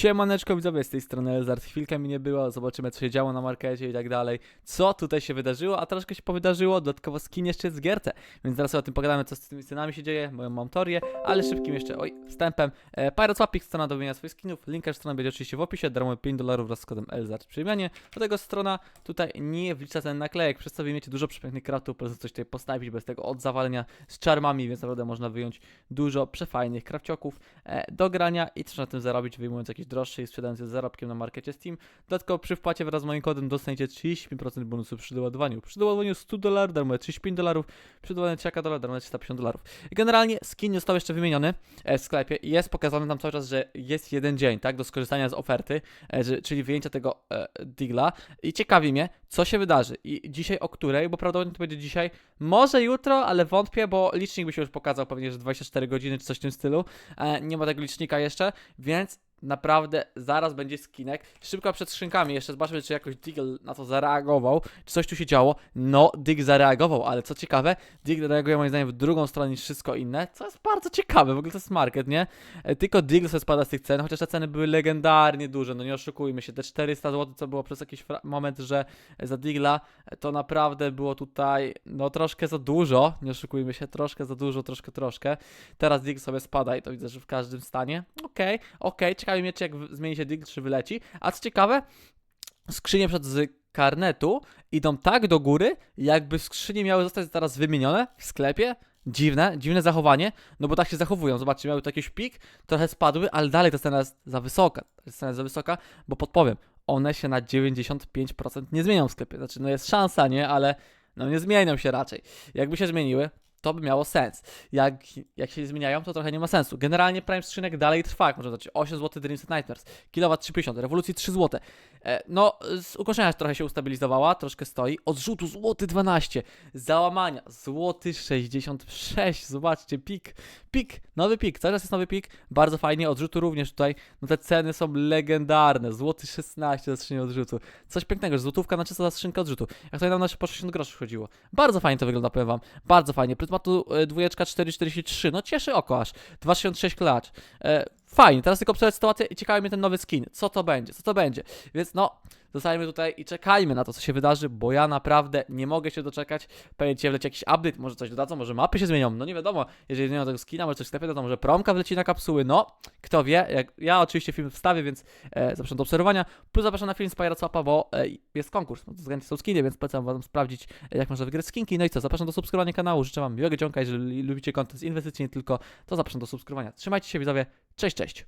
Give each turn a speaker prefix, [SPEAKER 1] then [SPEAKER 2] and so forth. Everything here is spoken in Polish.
[SPEAKER 1] Siemaneczko widzowie, z tej strony Elzard, chwilkę mi nie było, zobaczymy co się działo na markecie i tak dalej, co tutaj się wydarzyło, a troszkę się powydarzyło, dodatkowo skin jeszcze jest z Gierce, więc zaraz o tym pogadamy, co z tymi scenami się dzieje, moją mam teorię, ale szybkim jeszcze, oj, wstępem, e, Pirates strona do wymienia swoich skinów, link strona będzie oczywiście w opisie, darmowe 5 dolarów wraz z kodem Elzard przy wymianie, do tego strona tutaj nie wlicza ten naklejek, przez co wy miecie dużo przepięknych kratów, po prostu coś tutaj postawić bez tego od zawalenia z czarmami, więc naprawdę można wyjąć dużo przefajnych krawcioków e, do grania i też na tym zarobić, wyjmując jakieś droższe i sprzedając je z zarobkiem na markecie Steam. Dodatkowo przy wpłacie wraz z moim kodem dostaniecie 35% bonusu przy doładowaniu. Przy doładowaniu 100 dolarów darmowe 35 dolarów, przy doładowaniu 3 dolarów darmowe 350 dolarów. I generalnie skin został jeszcze wymieniony e, w sklepie i jest pokazane tam cały czas, że jest jeden dzień, tak, do skorzystania z oferty, e, czyli wyjęcia tego e, digla i ciekawi mnie, co się wydarzy i dzisiaj o której, bo prawdopodobnie to będzie dzisiaj, może jutro, ale wątpię, bo licznik by się już pokazał pewnie, że 24 godziny czy coś w tym stylu, nie ma tego licznika jeszcze, więc naprawdę zaraz będzie skinek. Szybko przed skrzynkami jeszcze zobaczmy, czy jakoś Diggle na to zareagował, czy coś tu się działo. No, Dig zareagował, ale co ciekawe, Dig reaguje moim zdaniem w drugą stronę niż wszystko inne, co jest bardzo ciekawe, w ogóle to jest market, nie? E, Tylko Diggle sobie spada z tych cen, chociaż te ceny były legendarnie duże, no nie oszukujmy się, te 400 zł, co było przez jakiś moment, że za Digla, e, to naprawdę było tutaj, no troszkę za dużo, nie oszukujmy się, troszkę za dużo, troszkę, troszkę. Teraz Digl sobie spada i to widzę, że w każdym stanie. Okej, okej, ciekawi mnie, czy jak zmieni się Digl, czy wyleci. A co ciekawe, skrzynie przed z karnetu idą tak do góry, jakby skrzynie miały zostać zaraz wymienione w sklepie. Dziwne, dziwne zachowanie, no bo tak się zachowują. Zobaczcie, miały tu jakiś pik, trochę spadły, ale dalej ta cena jest za wysoka. Ta cena jest za wysoka, bo podpowiem, one się na 95% nie zmienią w sklepie. Znaczy, no jest szansa, nie? Ale no nie zmienią się raczej. Jakby się zmieniły, to by miało sens. Jak, jak się zmieniają, to trochę nie ma sensu. Generalnie Prime skrzynek dalej trwa, jak można zobaczyć. 8 zł Dreams and Nightmares, Kilowatt 3,50, rewolucji 3 zł. E, no, z ukończenia trochę się ustabilizowała, troszkę stoi. Odrzutu złoty 12, załamania złoty 66. Zobaczcie, pik, pik, nowy pik, cały czas jest nowy pik, bardzo fajnie. Odrzutu również tutaj, no te ceny są legendarne. Złoty 16 za skrzynię odrzutu. Coś pięknego, że złotówka na czysto za skrzynkę odrzutu. Jak tutaj nam na po 60 groszy chodziło. Bardzo fajnie to wygląda, powiem wam. Bardzo fajnie. Pryzmatu e, dwójeczka 4,43. No cieszy oko aż. 2,66 klacz. Fajnie. Teraz tylko obserwować sytuację i ciekawi mnie ten nowy skin. Co to będzie? Co to będzie? Więc no, zostajmy tutaj i czekajmy na to, co się wydarzy, bo ja naprawdę nie mogę się doczekać. Pewnie dzisiaj wleci jakiś update, może coś dodadzą, może mapy się zmienią. No nie wiadomo. Jeżeli zmienią tego skina, może coś w sklepie dodadzą, może promka wleci na kapsuły. No, kto wie. Jak, ja oczywiście film wstawię, więc e, zapraszam do obserwowania. Plus zapraszam na film z Pirate Swapa, bo e, jest konkurs. No, to względnie są skiny, więc polecam wam sprawdzić, e, jak można wygrać skinki. No i co, zapraszam do subskrybowania kanału. Życzę wam miłego dzionka. Jeżeli lubicie content z inwestycji, nie tylko, to zapraszam do subskrybowania. Trzymajcie się widzowie. Cześć, cześć.